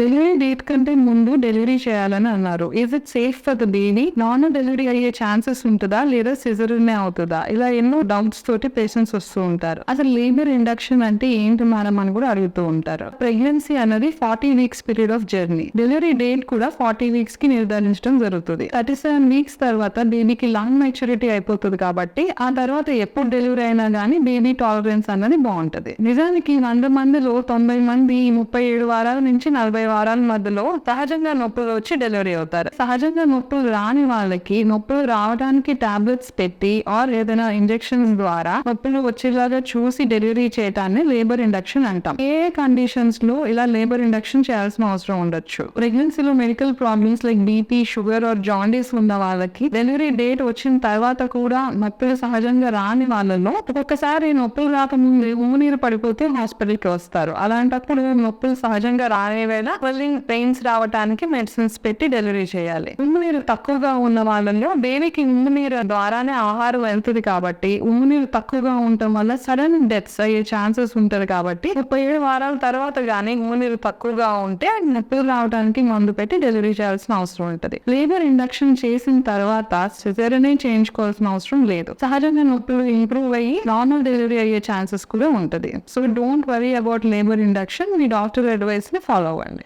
Delivery date కంటే ముందు delivery చేయాలని అన్నారు. Is it safe for the baby non delivery అయ్యే ఛాన్సెస్ ఉంటుందా? లేదా సిజరునే అవుతుందా? ఇలా ఎన్నో డౌట్స్ తోటి పేషెంట్స్ వస్తూ ఉంటారు. అసలు లేబర్ ఇండక్షన్ అంటే ఏంటి మేడం అని కూడా అడుగుతూ ఉంటారు. ప్రెగ్నెన్సీ అనేది forty weeks period of journey delivery date కూడా ఫార్టీ వీక్స్కి నిర్ధారించడం జరుగుతుంది. థర్టీ సెవెన్ వీక్స్ తర్వాత బేబీకి లాంగ్ మెచ్యూరిటీ అయిపోతుంది కాబట్టి ఆ తర్వాత ఎప్పుడు డెలివరీ అయినా కానీ బేబీ టాలరెన్స్ అన్నది బాగుంటది. నిజానికి వంద మందిలో తొంభై మంది ముప్పై ఏడు వారాల నుంచి నలభై వారాల మధ్యలో సహజంగా నొప్పులు వచ్చి డెలివరీ అవుతారు. సహజంగా నొప్పులు రాని వాళ్ళకి నొప్పులు రావడానికి టాబ్లెట్స్ పెట్టి ఆర్ ఏదైనా ఇంజెక్షన్స్ ద్వారా నొప్పులు వచ్చేలాగా చూసి డెలివరీ చేయటాన్ని లేబర్ ఇండక్షన్ అంటాం. ఏ కండిషన్స్లో ఇలా లేబర్ ఇండక్షన్ చేయాల్సిన అవసరం ఉండొచ్చు? ప్రెగ్నెన్సీలో medical problems like BP sugar or jaundice ఉన్న వాళ్ళకి డెలివరీ డేట్ వచ్చిన తర్వాత కూడా నొప్పులు సహజంగా రాని వాళ్ళలో ఒక్కొక్కసారి నొప్పులు రాకముందు ఊనీరు పడిపోతే హాస్పిటల్కి వస్తారు. అలాంటప్పుడు నొప్పులు సహజంగా రాని వేళ మళ్ళీ పెయిన్స్ రావడానికి మెడిసిన్స్ పెట్టి డెలివరీ చేయాలి. ఉమ్ము నీరు తక్కువగా ఉన్న వాళ్ళలో బేబీకి ఉమ్ము నీరు ద్వారానే ఆహారం వెళ్తుంది కాబట్టి ఉమ్ము నీరు తక్కువగా ఉండటం వల్ల సడన్ డెత్స్ అయ్యే ఛాన్సెస్ ఉంటారు కాబట్టి ముప్పై ఏడు వారాల తర్వాత కానీ ఉమ్ము నీరు తక్కువగా ఉంటే నొప్పులు రావడానికి మందు పెట్టి డెలివరీ చేయాల్సిన అవసరం ఉంటుంది. లేబర్ ఇండక్షన్ చేసిన తర్వాత సిజరనే చేయించుకోవాల్సిన అవసరం లేదు. సహజంగా నొప్పులు ఇంప్రూవ్ అయ్యి నార్మల్ డెలివరీ అయ్యే ఛాన్సెస్ కూడా ఉంటుంది. So don't worry about labour induction me doctor అడ్వైస్ని ఫాలో అవ్వండి.